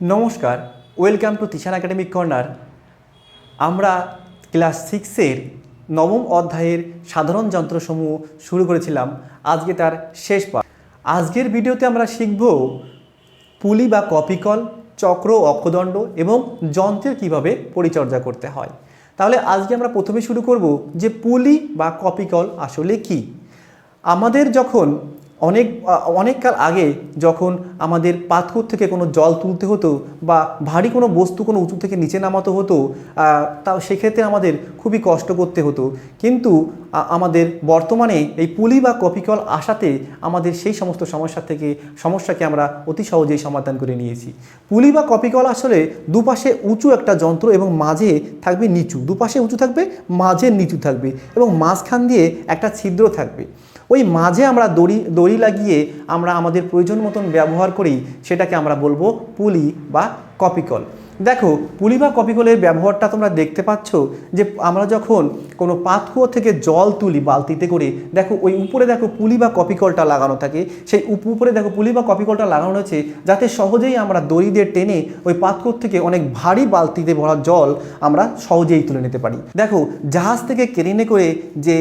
নমস্কার, welcome to Tishan academic corner. আমরা class সিক্সের নবম অধ্যায়ের সাধারণ যন্ত্রসমূহ শুরু করেছিলাম। আজকে তার শেষ পাঠ। আজকের ভিডিওতে আমরা শিখব পুলি বা কপিকল, চক্র, অক্ষদণ্ড এবং যন্ত্রের কীভাবে পরিচর্যা করতে হয়। তাহলে আজকে আমরা প্রথমে শুরু করব যে পুলি বা কপিকল আসলে কি। আমাদের যখন অনেক অনেককাল আগে যখন আমাদের পাথর থেকে কোনো জল তুলতে হতো বা ভারী কোনো বস্তু কোনো উঁচু থেকে নিচে নামাতে হতো তা সেক্ষেত্রে আমাদের খুবই কষ্ট করতে হতো। কিন্তু আমাদের বর্তমানে এই পুলি বা কপিকল আসাতে আমাদের সেই সমস্ত সমস্যা থেকে, সমস্যাকে আমরা অতি সহজেই সমাধান করে নিয়েছি। পুলি বা কপিকল আসলে দুপাশে উঁচু একটা যন্ত্র এবং মাঝে থাকবে নিচু। দুপাশে উঁচু থাকবে, মাঝে নিচু থাকবে এবং মাঝখান দিয়ে একটা ছিদ্র থাকবে। ওই মাঝে আমরা দড়ি দড়ি লাগিয়ে আমরা আমাদের প্রয়োজন মতন ব্যবহার করি, সেটাকে আমরা বলব পুলি বা কপিকল। দেখো, পুলি বা কপিকলের ব্যবহারটা তোমরা দেখতে পাচ্ছ যে আমরা যখন কোনো পাতকুয়ো থেকে জল তুলি বালতিতে করে, দেখো ওই উপরে দেখো পুলি বা কপিকলটা লাগানো থাকে, সেই উপ- উপরে দেখো পুলি বা কপিকলটা লাগানো রয়েছে যাতে সহজেই আমরা দড়ি দিয়ে টেনে ওই পাতকুয়ো থেকে অনেক ভারী বালতিতে ভরা জল আমরা সহজেই তুলে নিতে পারি। দেখো, জাহাজ থেকে কেরেনে করে যে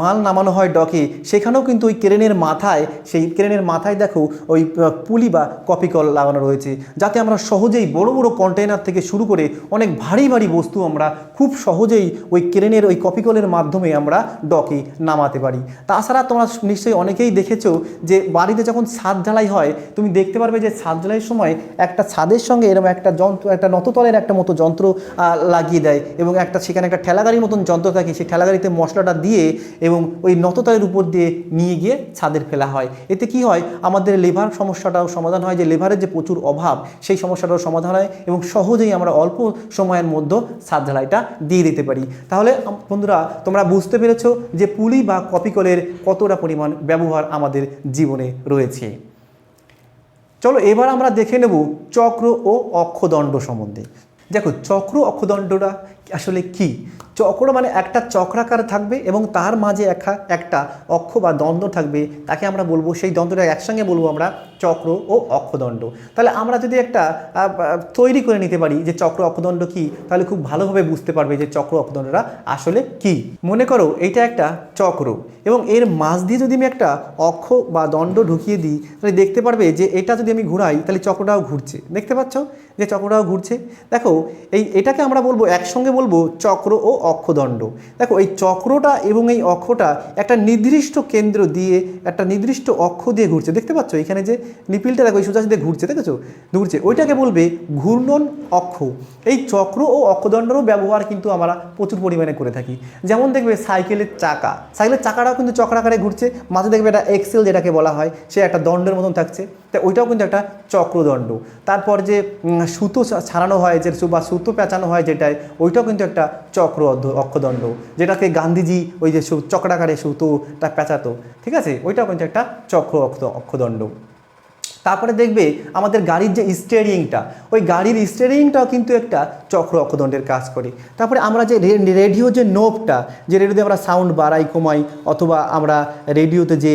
মাল নামানো হয় ডকে, সেখানেও কিন্তু ওই ক্রেনের মাথায়, সেই ক্রেনের মাথায় দেখো ওই পুলি বা কপিকল লাগানো রয়েছে, যাতে আমরা সহজেই বড় বড় কন্টেনার থেকে শুরু করে অনেক ভারী ভারী বস্তু আমরা খুব সহজেই ওই ক্রেনের ওই কপিকলের মাধ্যমে আমরা ডকে নামাতে পারি। তাছাড়া তোমরা নিশ্চয়ই অনেকেই দেখেছ যে বাড়িতে যখন ছাদ ঢালাই হয়, তুমি দেখতে পারবে যে ছাদ ঢালাইয়ের সময় একটা ছাদের সঙ্গে এরকম একটা যন্ত্র, একটা নততলের একটা মতো যন্ত্র লাগিয়ে দেয় এবং একটা সেখানে একটা ঠেলাগাড়ির মতন যন্ত্র থাকে, সেই ঠেলাগাড়িতে মশলাটা দিয়ে এবং ওই নততলের উপর দিয়ে নিয়ে গিয়ে ছাদের ফেলা হয়। এতে কি হয়? আমাদের লেভার সমস্যাটাও সমাধান হয়, যে লেভারের যে প্রচুর অভাব, সেই সমস্যাটাও সমাধান হয় এবং সহজেই আমরা অল্প সময়ের মধ্যে ছাদ ঢালাইটা দিয়ে দিতে পারি। তাহলে বন্ধুরা, তোমরা বুঝতে পেরেছ যে পুলি বা কপিকলের কতটা পরিমাণ ব্যবহার আমাদের জীবনে রয়েছে। চলো এবার আমরা দেখে নেব চক্র ও অক্ষদণ্ড সম্বন্ধে। দেখো চক্র অক্ষদণ্ডটা আসলে কি? চক্র মানে একটা চক্রাকার থাকবে এবং তার মাঝে একা একটা অক্ষ বা দ্বন্দ্ব থাকবে। তাকে আমরা বলব, সেই দ্বন্দ্বটা একসঙ্গে বলব আমরা, চক্র ও অক্ষদণ্ড। তাহলে আমরা যদি একটা তৈরি করে নিতে পারি যে চক্র অক্ষদণ্ড কি, তাহলে খুব ভালোভাবে বুঝতে পারবে যে চক্র অক্ষদণ্ডটা আসলে কি। মনে করো এটা একটা চক্র এবং এর মাঝ দিয়ে যদি আমি একটা অক্ষ বা দণ্ড ঢুকিয়ে দিই, তাহলে দেখতে পারবে যে এটা যদি আমি ঘুরাই, তাহলে চক্রটাও ঘুরছে। দেখতে পাচ্ছ? যে চক্রটাও ঘুরছে। দেখো এই এটাকে আমরা বলব, একসঙ্গে বলব চক্র ও অক্ষদণ্ড। দেখো, এই চক্রটা এবং এই অক্ষটা একটা নির্দিষ্ট কেন্দ্র দিয়ে একটা নির্দিষ্ট অক্ষ দিয়ে ঘুরছে। দেখতে পাচ্ছ? এখানে যে নিপিলটা, দেখো, এই সোজা দিয়ে ঘুরছে, দেখেছ? ঘুরছে। ওইটাকে বলবে ঘূর্ণন অক্ষ। এই চক্র ও অক্ষদণ্ডেরও ব্যবহার কিন্তু আমরা প্রচুর পরিমাণে করে থাকি। যেমন দেখবে, সাইকেলের চাকা। সাইকেলের চাকাটাও কিন্তু চক্রাকারে ঘুরছে। মাঝে দেখবে একটা এক্সেল, যেটাকে বলা হয়, সে একটা দণ্ডের মতন থাকছে। তা ওইটাও কিন্তু একটা চক্রদণ্ড। তারপর যে সুতো ছাড়ানো হয়, যে সু- বা সুতো পেঁচানো হয় যেটায় ওইটাও কিন্তু একটা চক্র অক্ষদণ্ড, যেটাকে গান্ধীজি ওই যে চক্রাকারে সুতোটা পেঁচাতো, ঠিক আছে? ওইটাও কিন্তু একটা চক্র অক্ষ অক্ষদণ্ড। তারপরে দেখবে আমাদের গাড়ির যে স্টিয়ারিংটা ওই গাড়ির স্টিয়ারিংটাও কিন্তু একটা চক্র অক্ষদণ্ডের কাজ করে। তারপরে আমরা যে রেডিও যে নোবটা যে রেডিওতে আমরা সাউন্ড বাড়াই, কমাই, অথবা আমরা রেডিওতে যে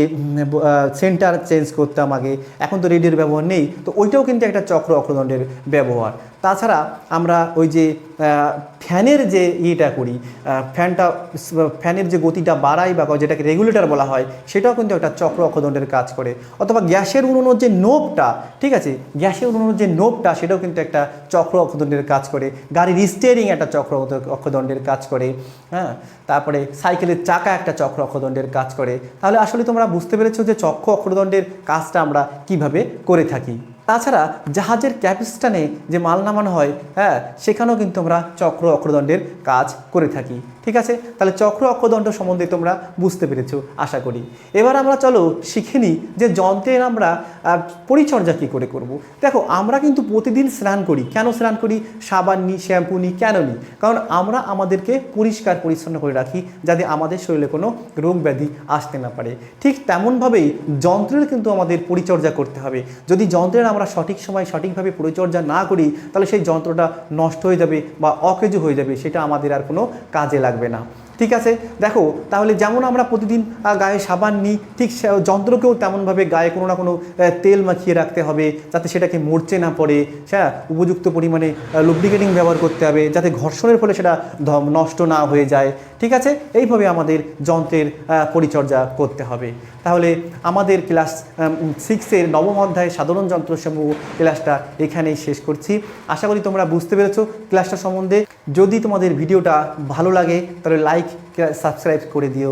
সেন্টার চেঞ্জ করতাম আগে, এখন তো রেডিওর ব্যবহার নেই, তো ওইটাও কিন্তু একটা চক্র অক্ষদণ্ডের ব্যবহার। তাছাড়া আমরা ওই যে ফ্যানের যে ইয়েটা করি ফ্যানটা, ফ্যানের যে গতিটা বাড়াই বা যেটাকে রেগুলেটর বলা হয়, সেটাও কিন্তু একটা চক্র অক্ষদণ্ডের কাজ করে। অথবা গ্যাসের উনুনোর যে নোবটা ঠিক আছে? গ্যাসের উনুনোর যে নোবটা সেটাও কিন্তু একটা চক্র অক্ষদণ্ডের কাজ করে। গাড়ির স্টিয়ারিং একটা চক্র অক্ষ- অক্ষদণ্ডের কাজ করে হ্যাঁ? তারপরে সাইকেলের চাকা একটা চক্র অক্ষদণ্ডের কাজ করে। তাহলে আসলে তোমরা বুঝতে পেরেছ যে চক্র অক্ষদণ্ডের কাজটা আমরা কীভাবে করে থাকি। তাছাড়া জাহাজের ক্যাপিস্টানে যে মাল নামানো হয় হ্যাঁ সেখানেও কিন্তু আমরা চক্র অক্রদণ্ডের কাজ করে থাকি। ঠিক আছে? তাহলে চক্র অক্রদণ্ড সম্বন্ধে তোমরা বুঝতে পেরেছ, আশা করি। এবার আমরা চলো শিখে নিই যে যন্ত্রের আমরা পরিচর্যা কী করে করব। দেখো, আমরা কিন্তু প্রতিদিন স্নান করি। কেন স্নান করি? সাবান নিই, শ্যাম্পু নিই, কেন নিই? কারণ আমরা আমাদেরকে পরিষ্কার পরিচ্ছন্ন করে রাখি যাতে আমাদের শরীরে কোনো রোগ ব্যাধি আসতে না পারে। ঠিক তেমনভাবেই যন্ত্রের কিন্তু আমাদের পরিচর্যা করতে হবে। যদি যন্ত্রের আমরা সঠিক সময় সঠিকভাবে পরিচর্যা না করি, তাহলে সেই যন্ত্রটা নষ্ট হয়ে যাবে বা অকেজ হয়ে যাবে, সেটা আমাদের আর কোনো কাজে লাগবে না। ঠিক আছে? দেখো, তাহলে যেমন আমরা প্রতিদিন গায়ে সাবান নিই, ঠিক যন্ত্রকেও তেমনভাবে গায়ে কোনো না কোনো তেল মাখিয়ে রাখতে হবে, যাতে সেটাকে মরচে না পড়ে। হ্যাঁ উপযুক্ত পরিমাণে লুব্রিকেটিং ব্যবহার করতে হবে, যাতে ঘর্ষণের ফলে সেটা নষ্ট না হয়ে যায়। ঠিক আছে? এইভাবে আমাদের যন্ত্রের পরিচর্যা করতে হবে। তাহলে আমাদের ক্লাস সিক্সের নবম অধ্যায় সাধারণ যন্ত্রসমূহ ক্লাসটা এখানেই শেষ করছি। আশা করি তোমরা বুঝতে পেরেছ ক্লাসটা সম্বন্ধে। যদি তোমাদের ভিডিওটা ভালো লাগে, তাহলে লাইক সাবস্ক্রাইব করে দিও।